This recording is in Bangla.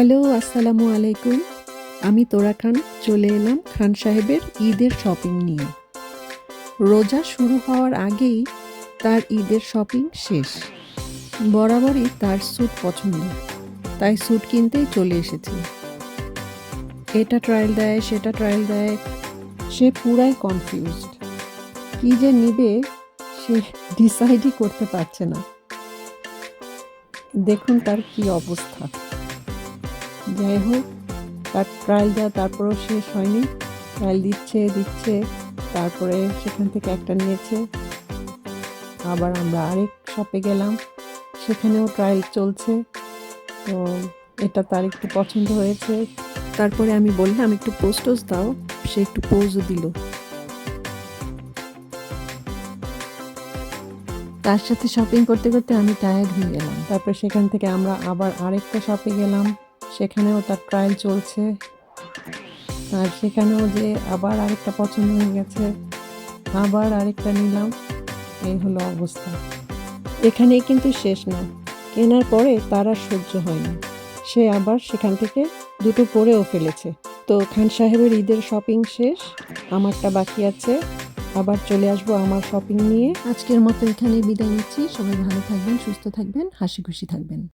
হ্যালো, আসসালামু আলাইকুম। আমি তোরা খান, চলে এলাম খান সাহেবের ঈদের শপিং নিয়ে। রোজা শুরু হওয়ার আগেই তার ঈদের শপিং শেষ। বরাবরই তার স্যুট পছন্দ, তাই স্যুট কিনতেই চলে এসেছে। এটা ট্রায়াল দেয়, সেটা ট্রায়াল দেয়, সে পুরাই কনফিউজড কী যে নিবে, সে ডিসাইডই করতে পারছে না। দেখুন তার কি অবস্থা। যাই হোক তার ট্রায়াল দেওয়া তারপরেও শেষ হয়নি। ট্রায়াল দিচ্ছে দিচ্ছে, তারপরে সেখান থেকে একটা নিয়েছে। আবার আমরা আরেক শপে গেলাম, সেখানেও ট্রায়াল চলছে। তো এটা তার একটু পছন্দ হয়েছে। তারপরে আমি বললাম, একটু পোস্টস দাও। সে একটু পোজও দিল। তার সাথে শপিং করতে করতে আমি টায়ার্ড হয়ে গেলাম। তারপর সেখান থেকে আমরা আবার আরেকটা শপে গেলাম। সেখানেও তার ট্রায়াল চলছে। আর সেখানেও যে আবার আরেকটা পছন্দ হয়ে গেছে, আবার আরেকটা নিলাম, এই হলো অবস্থা। এখানে কিন্তু শেষ না। কেনার পরে তার আর সহ্য হয় না। সে আবার সেখান থেকে দুটো পরেও ফেলেছে। তো খান সাহেবের ঈদের শপিং শেষ, আমারটা বাকি আছে। আবার চলে আসব আমার শপিং নিয়ে। আজকের মতো এখানে বিদায় নিচ্ছি। সবাই ভালো থাকবেন, সুস্থ থাকবেন, হাসি খুশি থাকবেন।